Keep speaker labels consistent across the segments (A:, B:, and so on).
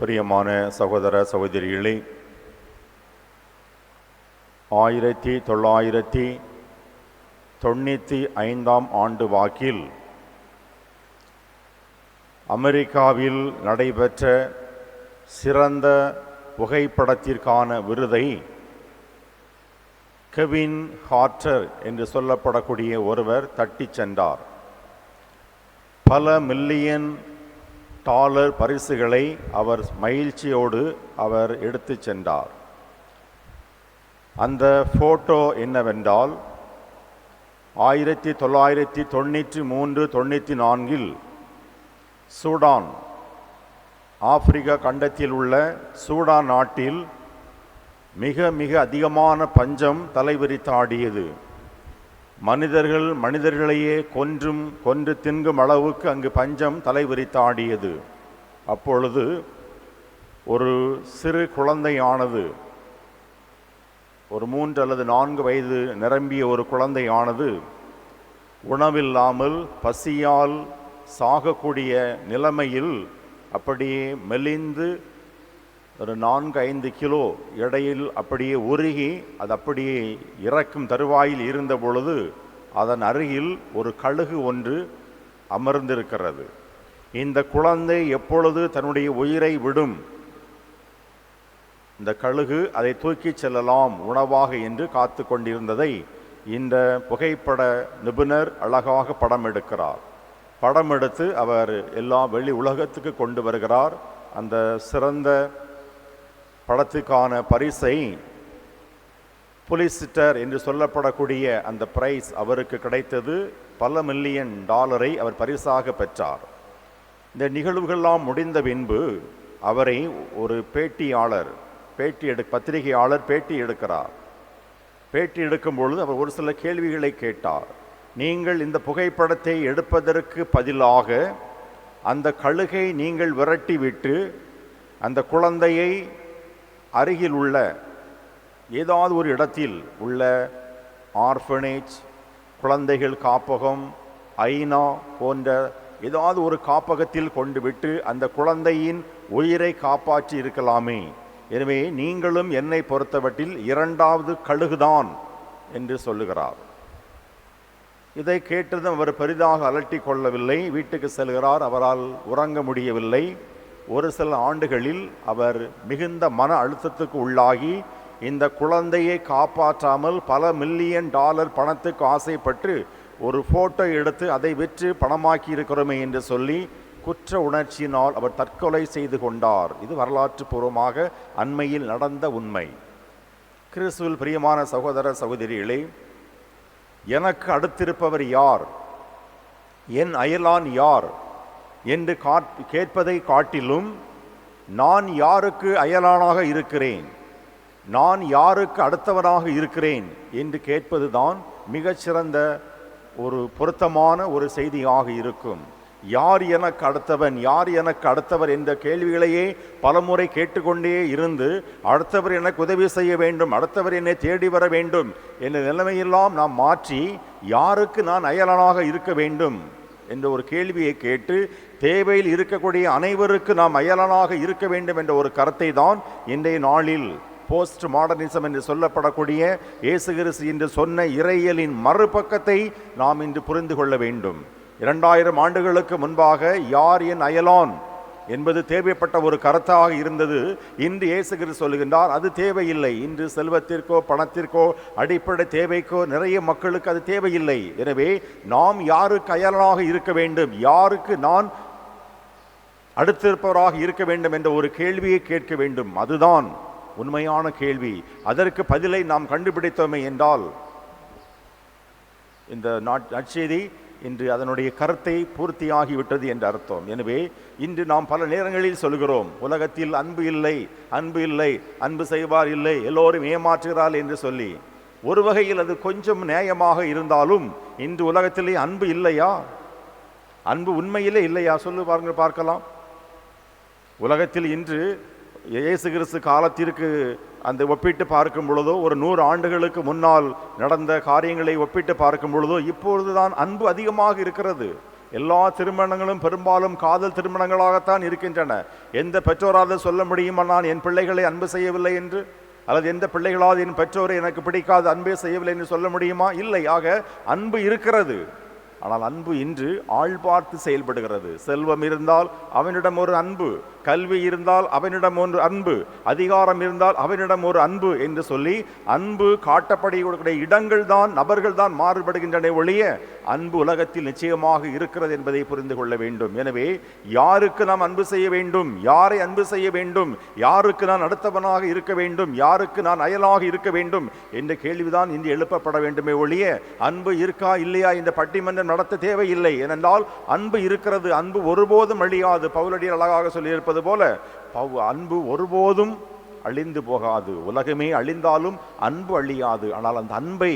A: பிரியமான சகோதர சகோதரிகளே ஆயிரத்தி தொள்ளாயிரத்தி தொண்ணூற்றி ஐந்தாம் ஆண்டு வாக்கில் அமெரிக்காவில் நடைபெற்ற சிறந்த புகைப்படத்திற்கான விருதை கெவின் ஹார்ட்டர் என்று சொல்லப்படக்கூடிய ஒருவர் தட்டிச் சென்றார். பல மில்லியன் டாலர் பரிசுகளை அவர் மகிழ்ச்சியோடு அவர் எடுத்து சென்றார். அந்த ஃபோட்டோ என்னவென்றால் ஆயிரத்தி தொள்ளாயிரத்தி தொண்ணூற்றி மூன்று தொண்ணூற்றி நான்கில் சூடான் ஆப்பிரிக்கா கண்டத்தில் உள்ள சூடான் நாட்டில் மிக மிக அதிகமான பஞ்சம் தலைவிரித்தாடியது. மனிதர்கள் மனிதர்களையே கொன்றும் கொன்று தின்கும் அளவுக்கு அங்கு பஞ்சம் தலைவிரித்தாடியது. அப்பொழுது ஒரு சிறு குழந்தையானது ஒரு மூன்று அல்லது நான்கு வயது நிரம்பிய ஒரு குழந்தையானது உணவில்லாமல் பசியால் சாகக்கூடிய நிலைமையில் அப்படியே மெலிந்து ஒரு நான்கு ஐந்து கிலோ எடையில் அப்படியே உருகி அது அப்படியே இறக்கும் தருவாயில் இருந்த பொழுது அதன் அருகில் ஒரு கழுகு ஒன்று அமர்ந்திருக்கிறது. இந்த குழந்தை எப்பொழுது தன்னுடைய உயிரை விடும்? இந்த கழுகு அதை தூக்கிச் செல்லலாம் உணவாக என்று காத்து கொண்டிருந்ததை இந்த புகைப்பட நிபுணர் அழகாக படம் எடுக்கிறார். படம் எடுத்து அவர் எல்லா வெளி உலகத்துக்கு கொண்டு வருகிறார். அந்த சிறந்த படத்துக்கான பரிசை புலிசிட்டர் என்று சொல்லப்படக்கூடிய அந்த பிரைஸ் அவருக்கு கிடைத்தது. பல மில்லியன் டாலரை அவர் பரிசாக பெற்றார். இந்த நிகழ்வுகள்லாம் முடிந்த பின்பு அவரை ஒரு பேட்டியாளர் பேட்டி எடு பத்திரிகையாளர் பேட்டி எடுக்கிறார். பேட்டி எடுக்கும் பொழுது அவர் ஒரு சில கேள்விகளை கேட்டார். நீங்கள் இந்த புகைப்படத்தை எடுப்பதற்கு பதிலாக அந்த கழுகை நீங்கள் விரட்டிவிட்டு அந்த குழந்தையை அருகில் உள்ள ஏதாவது ஒரு இடத்தில் உள்ள ஆர்ஃபனேஜ் குழந்தைகள் காப்பகம் ஐநா போன்ற ஏதாவது ஒரு காப்பகத்தில் கொண்டு விட்டு அந்த குழந்தையின் உயிரை காப்பாற்றி இருக்கலாமே. எனவே நீங்களும் என்னை பொறுத்தவற்றில் இரண்டாவது கழுகுதான் என்று சொல்லுகிறார். இதை கேட்டதும் அவர் பெரிதாக அலட்டி கொள்ளவில்லை. வீட்டுக்கு செல்கிறார். அவரால் உறங்க முடியவில்லை. ஒரு சில ஆண்டுகளில் அவர் மிகுந்த மன அழுத்தத்துக்கு உள்ளாகி இந்த குழந்தையை காப்பாற்றாமல் பல மில்லியன் டாலர் பணத்துக்கு ஆசைப்பட்டு ஒரு ஃபோட்டோ எடுத்து அதை விற்று பணமாக்கி இருக்கிறோமே என்று சொல்லி குற்ற உணர்ச்சியினால் அவர் தற்கொலை செய்து கொண்டார். இது வரலாற்று பூர்வமாக அண்மையில் நடந்த உண்மை. கிறிஸ்துவில் பிரியமான சகோதர சகோதரிகளே எனக்கு அடுத்திருப்பவர் யார்? என் அயலான் யார்? என்று கேட்பதை காட்டிலும் நான் யாருக்கு அயலானாக இருக்கிறேன்? நான் யாருக்கு அடுத்தவனாக இருக்கிறேன்? என்று கேட்பதுதான் மிகச்சிறந்த ஒரு பொருத்தமான ஒரு செய்தியாக இருக்கும். யார் எனக்கு அடுத்தவன்? யார் எனக்கு அடுத்தவர் என்ற கேள்விகளையே பலமுறை கேட்டுக்கொண்டே இருந்து அடுத்தவர் எனக்கு உதவி செய்ய வேண்டும் அடுத்தவர் என்னை தேடி வர வேண்டும் என்ற நிலைமையெல்லாம் நாம் மாற்றி யாருக்கு நான் அயலனாக இருக்க வேண்டும்? என்ற ஒரு கேள்வியை கேட்டு தேவையில் இருக்கக்கூடிய அனைவருக்கு நாம் அயலனாக இருக்க வேண்டும் என்ற ஒரு கருத்தை தான் இன்றைய நாளில் போஸ்ட் மாடர்னிசம் என்று சொல்லப்படக்கூடிய இயேசு கிறிஸ்து என்று சொன்ன இறையலின் மறுபக்கத்தை நாம் இன்று புரிந்து கொள்ள வேண்டும். இரண்டாயிரம் ஆண்டுகளுக்கு முன்பாக யார் என் அயலான்? என்பது தேவைப்பட்ட ஒரு கருத்தாக இருந்தது. இன்று இயேசுகிற சொல்லுகின்றார் அது தேவையில்லை. இன்று செல்வத்திற்கோ பணத்திற்கோ அடிப்படை தேவைக்கோ நிறைய மக்களுக்கு அது தேவையில்லை. எனவே நாம் யாருக்கு அயலனாக இருக்க வேண்டும்? யாருக்கு நான் அடுத்திருப்பவராக இருக்க வேண்டும் என்ற ஒரு கேள்வியை கேட்க வேண்டும். அதுதான் உண்மையான கேள்வி. அதற்கு பதிலை நாம் கண்டுபிடித்தோமே என்றால் இந்த நாட் நற்செய்தி இன்று அதனுடைய கருத்தை பூர்த்தியாகிவிட்டது என்று அர்த்தம். எனவே இன்று நாம் பல நேரங்களில் சொல்கிறோம் உலகத்தில் அன்பு இல்லை அன்பு இல்லை அன்பு செய்வார் இல்லை எல்லோரும் ஏமாற்றுகிறார் என்று சொல்லி. ஒரு வகையில் அது கொஞ்சம் நியாயமாக இருந்தாலும் இன்று உலகத்திலே அன்பு இல்லையா? அன்பு உண்மையிலே இல்லையா? சொல்லு பாருங்கள் பார்க்கலாம். உலகத்தில் இன்று இயேசு கிறிஸ்து காலத்திற்கு அந்த ஒப்பிட்டு பார்க்கும் பொழுதோ ஒரு நூறு ஆண்டுகளுக்கு முன்னால் நடந்த காரியங்களை ஒப்பிட்டு பார்க்கும் பொழுதோ இப்பொழுதுதான் அன்பு அதிகமாக இருக்கிறது. எல்லா திருமணங்களும் பெரும்பாலும் காதல் திருமணங்களாகத்தான் இருக்கின்றன. எந்த பெற்றோராவது சொல்ல முடியுமா நான் என் பிள்ளைகளை அன்பு செய்யவில்லை என்று? அல்லது எந்த பிள்ளைகளாவது என் பெற்றோரை எனக்கு பிடிக்காது அன்பே செய்யவில்லை என்று சொல்ல முடியுமா? இல்லை. ஆக அன்பு இருக்கிறது. ஆனால் அன்பு இன்று ஆள் பார்த்து செயல்படுகிறது. செல்வம் இருந்தால் அவனிடம் ஒரு அன்பு கல்வி இருந்தால் அவனிடம் ஒன்று அன்பு அதிகாரம் இருந்தால் அவனிடம் ஒரு அன்பு என்று சொல்லி அன்பு காட்டப்படக்கூடிய இடங்கள் தான் நபர்கள் தான் மாறுபடுகின்றன ஒழிய அன்பு உலகத்தில் நிச்சயமாக இருக்கிறது என்பதை புரிந்து கொள்ள வேண்டும். எனவே யாருக்கு நாம் அன்பு செய்ய வேண்டும்? யாரை அன்பு செய்ய வேண்டும்? யாருக்கு நான் அடுத்தவனாக இருக்க வேண்டும்? யாருக்கு நான் அயலாக இருக்க வேண்டும்? என்ற கேள்விதான் இன்று எழுப்பப்பட வேண்டுமே ஒழிய அன்பு இருக்கா இல்லையா? இந்த பட்டிமன்றம் நடத்த தேவையில்லை. ஏனென்றால் அன்பு இருக்கிறது அன்பு ஒருபோதும் அழியாது. பவுலடியில் அழகாக சொல்லியிருப்பது போல பவு அன்பு ஒருபோதும் அழிந்து போகாது. உலகமே அழிந்தாலும் அன்பு அழியாது. ஆனால் அந்த அன்பை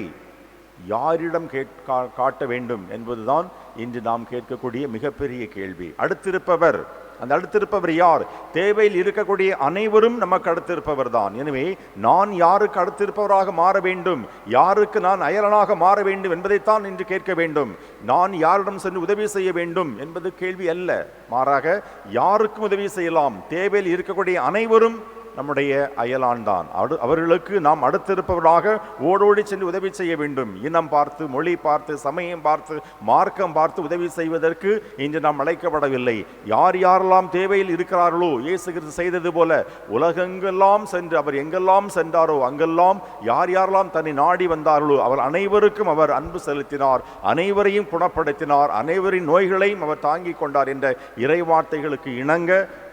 A: யாரிடம் கேட்கா காட்ட வேண்டும் என்பதுதான் இன்று நாம் கேட்கக்கூடிய மிகப்பெரிய கேள்வி. அடுத்திருப்பவர் அந்த அடுத்திருப்பவர் யார்? தேவையில் இருக்கக்கூடிய அனைவரும் நமக்கு அடுத்திருப்பவர் தான் எனவே நான் யாருக்கு அடுத்திருப்பவராக மாற வேண்டும்? யாருக்கு நான் அயலனாக மாற வேண்டும் என்பதைத்தான் இன்று கேட்க வேண்டும். நான் யாரிடம் சென்று உதவி செய்ய வேண்டும் என்பது கேள்வி அல்ல. மாறாக யாருக்கும் உதவி செய்யலாம். தேவையில் இருக்கக்கூடிய அனைவரும் நம்முடைய அயலான் தான் அடு அவர்களுக்கு நாம் அடுத்திருப்பவர்களாக ஓடோடி சென்று உதவி செய்ய வேண்டும். இனம் பார்த்து மொழி பார்த்து சமயம் பார்த்து மார்க்கம் பார்த்து உதவி செய்வதற்கு இன்று நாம் அழைக்கப்படவில்லை. யார் யாரெல்லாம் தேவையில் இருக்கிறார்களோ இயேசு கிறிஸ்து செய்தது போல உலகெங்கெல்லாம் சென்று அவர் எங்கெல்லாம் சென்றாரோ அங்கெல்லாம் யார் யாரெல்லாம் தன்னை நாடி வந்தார்களோ அவர் அனைவருக்கும் அவர் அன்பு செலுத்தினார். அனைவரையும் குணப்படுத்தினார். அனைவரின் நோய்களையும் அவர் தாங்கிக் கொண்டார் என்ற இறைவார்த்தைகளுக்கு இணங்க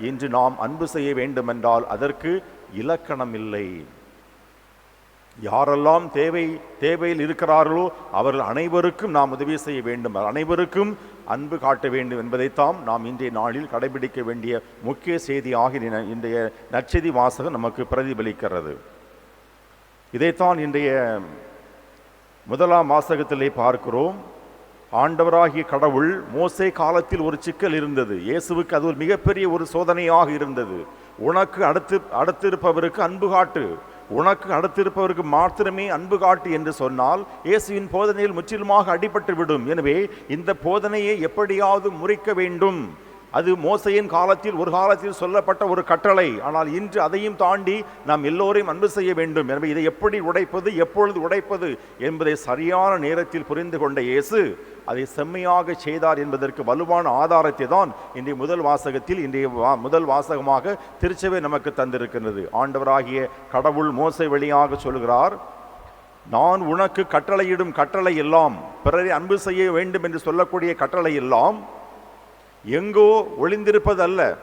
A: இன்று நாம் அன்பு செய்ய வேண்டும் என்றால் அதற்கு இலக்கணம் இல்லை யாரெல்லாம் தேவை தேவையில் இருக்கிறார்களோ அவர்கள் அனைவருக்கும் நாம் உதவி செய்ய வேண்டும். அனைவருக்கும் அன்பு காட்ட வேண்டும் என்பதைத்தான் நாம் இன்றைய நாளில் கடைபிடிக்க வேண்டிய முக்கிய செய்தியாக இன்றைய- இன்றைய நற்செய்தி வாசகம் நமக்கு பிரதிபலிக்கிறது. இதைத்தான் இன்றைய முதலாம் வாசகத்திலே பார்க்கிறோம். ஆண்டவராகிய கடவுள் மோசை காலத்தில் ஒரு சிக்கல் இருந்தது. இயேசுவுக்கு அது ஒரு மிகப்பெரிய ஒரு சோதனையாக இருந்தது. உனக்கு அடுத்து அடுத்திருப்பவருக்கு அன்பு காட்டு. உனக்கு அடுத்திருப்பவருக்கு மாத்திரமே அன்பு காட்டு என்று சொன்னால் இயேசுவின் போதனையில் முற்றிலுமாக அடிபட்டு விடும் எனவே இந்த போதனையை எப்படியாவது முறிக்க வேண்டும். அது மோசையின் காலத்தில் ஒரு காலத்தில் சொல்லப்பட்ட ஒரு கட்டளை. ஆனால் இன்று அதையும் தாண்டி நாம் எல்லோரையும் அன்பு செய்ய வேண்டும். எனவே இதை எப்படி உடைப்பது எப்பொழுது உடைப்பது என்பதை சரியான நேரத்தில் புரிந்து கொண்ட இயேசு அதை செம்மையாக செய்தார் என்பதற்கு வலுவான ஆதாரத்தை தான் இன்றைய முதல் வாசகத்தில் இன்றைய வா- முதல் வாசகமாக திருச்சபை நமக்கு தந்திருக்கின்றது. ஆண்டவராகிய கடவுள் மோசை வழியாக சொல்கிறார் நான் உனக்கு கட்டளையிடும் கட்டளை எல்லாம் பிறரை அன்பு செய்ய வேண்டும் என்று சொல்லக்கூடிய கட்டளை எல்லாம் எங்கோ ஒளிந்திருப்பது அல்ல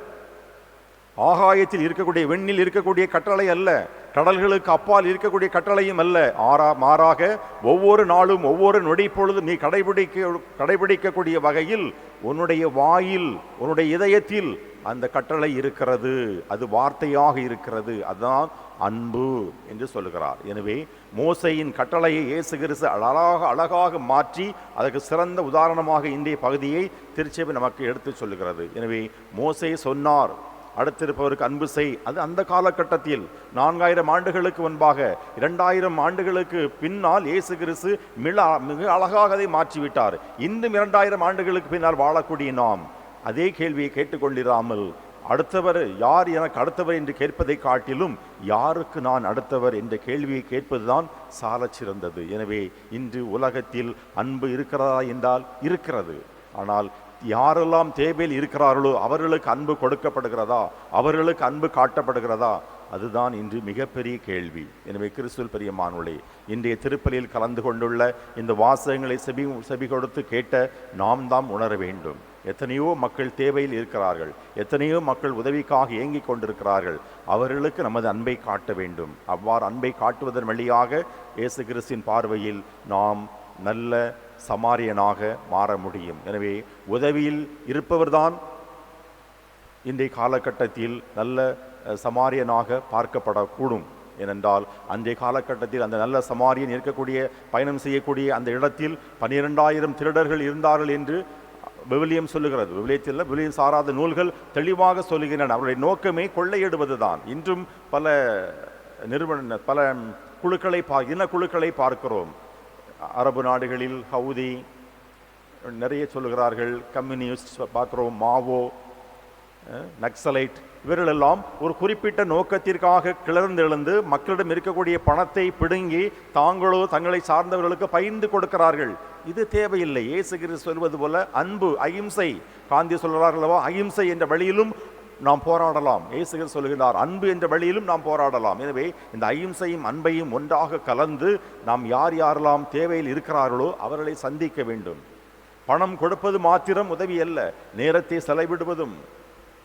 A: ஆகாயத்தில் இருக்கக்கூடிய வெண்ணில் இருக்கக்கூடிய கட்டளை அல்ல. கடல்களுக்கு அப்பால் இருக்கக்கூடிய கட்டளையும் அல்ல. ஆறா மாறாக ஒவ்வொரு நாளும் ஒவ்வொரு நொடி பொழுது நீ கடைபிடிக்க கடைபிடிக்கக்கூடிய வகையில் உன்னுடைய வாயில் உன்னுடைய இதயத்தில் அந்த கட்டளை இருக்கிறது. அது வார்த்தையாக இருக்கிறது. அதுதான் அன்பு என்று சொல்லுகிறார். எனவே மோசையின் கட்டளையை இயேசு கிறிஸ்து அழகாக அழகாக மாற்றி அதற்கு சிறந்த உதாரணமாக இன்றைய பகுதியை திருச்சபை நமக்கு எடுத்து சொல்லுகிறது. எனவே மோசை சொன்னார் அடுத்திருப்பவருக்கு அன்பு செய். அது அந்த காலகட்டத்தில் நான்காயிரம் ஆண்டுகளுக்கு முன்பாக இரண்டாயிரம் ஆண்டுகளுக்கு பின்னால் இயேசு கிறிஸ்து மிக மிக அழகாக அதை மாற்றிவிட்டார். இன்னும் இரண்டாயிரம் ஆண்டுகளுக்கு பின்னால் வாழக்கூடிய நாம் அதே கேள்வியை கேட்டுக்கொண்டிராமல் அடுத்தவர் யார் எனக்கு அடுத்தவர் என்று கேட்பதை காட்டிலும் யாருக்கு நான் அடுத்தவர் என்ற கேள்வியை கேட்பதுதான் சால சிறந்தது எனவே இன்று உலகத்தில் அன்பு இருக்கிறதா என்றால் இருக்கிறது. ஆனால் யாரெல்லாம் தேவையில் இருக்கிறார்களோ அவர்களுக்கு அன்பு கொடுக்கப்படுகிறதா? அவர்களுக்கு அன்பு காட்டப்படுகிறதா? அதுதான் இன்று மிகப்பெரிய கேள்வி. எனவே கிறிஸ்துவல் பெரியமானுளே இன்றைய திருப்பலியில் கலந்து கொண்டுள்ள இந்த வாசகங்களை செவி செபி கொடுத்து கேட்ட நாம் தாம் உணர வேண்டும். எத்தனையோ மக்கள் தேவையில் இருக்கிறார்கள். எத்தனையோ மக்கள் உதவிக்காக இயங்கிக் கொண்டிருக்கிறார்கள். அவர்களுக்கு நமது அன்பை காட்ட வேண்டும். அவ்வாறு அன்பை காட்டுவதன் வழியாக இயேசு கிறிஸ்தின் பார்வையில் நாம் நல்ல சமாரியனாக மாற முடியும். எனவே உதவியில் இருப்பவர்தான் இன்றைய காலகட்டத்தில் நல்ல சமாரியனாக பார்க்கப்படக்கூடும். ஏனென்றால் அன்றைய காலகட்டத்தில் அந்த நல்ல சமாரியன் இருக்கக்கூடிய பயணம் செய்யக்கூடிய அந்த இடத்தில் பன்னிரெண்டாயிரம் திருடர்கள் இருந்தார்கள் என்று விவிலியம் சொல்லுகிறது. விவிலியத்தில் விவிலியம் சாராத நூல்கள் தெளிவாக சொல்லுகின்றன. அவருடைய நோக்கமே கொள்ளையிடுவதுதான். இன்றும் பல நிறுவன பல குழுக்களை பா இன குழுக்களை பார்க்கிறோம். அரபு நாடுகளில் ஹவுதி நிறைய சொல்லுகிறார்கள் கம்யூனிஸ்ட் பார்க்குறோம் மாவோ நக்சலைட் இவர்களெல்லாம் ஒரு குறிப்பிட்ட நோக்கத்திற்காக கிளர்ந்தெழுந்து மக்களிடம் இருக்கக்கூடிய பணத்தை பிடுங்கி தாங்களோ தங்களை சார்ந்தவர்களுக்கு பகிர்ந்து கொடுக்கிறார்கள். இது தேவையில்லை. இயேசு கிறிஸ்து சொல்வது போல அன்பு அகிம்சை. காந்தி சொல்கிறார்களவோ அகிம்சை என்ற வழியிலும் நாம் போராடலாம். இயேசுகள் சொல்கிறார் அன்பு என்ற வழியிலும் நாம் போராடலாம். எனவே இந்த அகிம்சையும் அன்பையும் ஒன்றாக கலந்து நாம் யார் யாரெல்லாம் தேவையில் இருக்கிறார்களோ அவர்களை சந்திக்க வேண்டும். பணம் கொடுப்பது மாத்திரம் உதவி அல்ல. நேரத்தை செலவிடுவதும்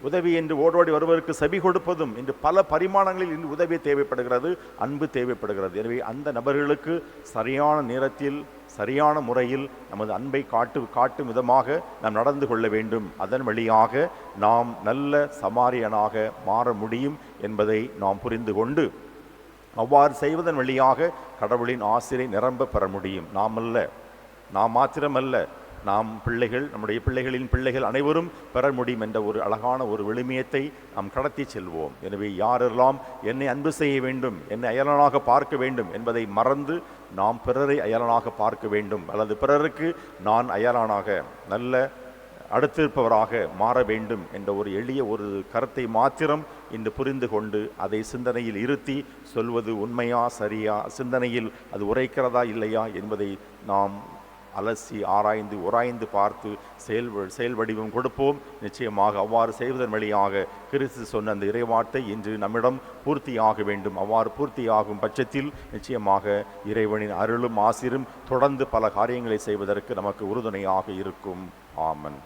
A: உதவி என்று ஓடோடி வருவதற்கு செவி கொடுப்பதும் என்று பல பரிமாணங்களில் இன்று உதவி தேவைப்படுகிறது அன்பு தேவைப்படுகிறது. எனவே அந்த நபர்களுக்கு சரியான நேரத்தில் சரியான முறையில் நமது அன்பை காட்டு காட்டும் விதமாக நாம் நடந்து கொள்ள வேண்டும். அதன் வழியாக நாம் நல்ல சமாரியனாக மாற முடியும் என்பதை நாம் புரிந்து கொண்டு அவ்வாறு செய்வதன் வழியாக கடவுளின் ஆசிரியை நிரம்ப பெற முடியும். நாம் அல்ல நாம் மாத்திரமல்ல. நாம் பிள்ளைகள் நம்முடைய பிள்ளைகளின் பிள்ளைகள் அனைவரும் பெற முடியும் என்ற ஒரு அழகான ஒரு விழுமியத்தை நாம் கடத்தி செல்வோம். எனவே யாரெல்லாம் என்னை அன்பு செய்ய வேண்டும் என்னை அயலனாக பார்க்க வேண்டும் என்பதை மறந்து நாம் பிறரை அயலனாக பார்க்க வேண்டும். அல்லது பிறருக்கு நான் அயலானாக நல்ல அடுத்திருப்பவராக மாற வேண்டும் என்ற ஒரு எளிய ஒரு கருத்தை மாத்திரம் இன்று புரிந்து கொண்டு அதை சிந்தனையில் இருத்தி சொல்வது உண்மையா சரியா சிந்தனையில் அது உரைக்கிறதா இல்லையா என்பதை நாம் அலசி ஆராய்ந்து உராய்ந்து பார்த்து செயல் செயல் வடிவம் கொடுப்போம். நிச்சயமாக அவ்வாறு செய்வதன் வழியாக கிறிஸ்து சொன்ன அந்த இறைவார்த்தை இன்று நம்மிடம் பூர்த்தியாக வேண்டும். அவ்வாறு பூர்த்தியாகும் பட்சத்தில் நிச்சயமாக இறைவனின் அருளும் ஆசிரும் தொடர்ந்து பல காரியங்களை செய்வதற்கு நமக்கு உறுதுணையாக இருக்கும். ஆமன்.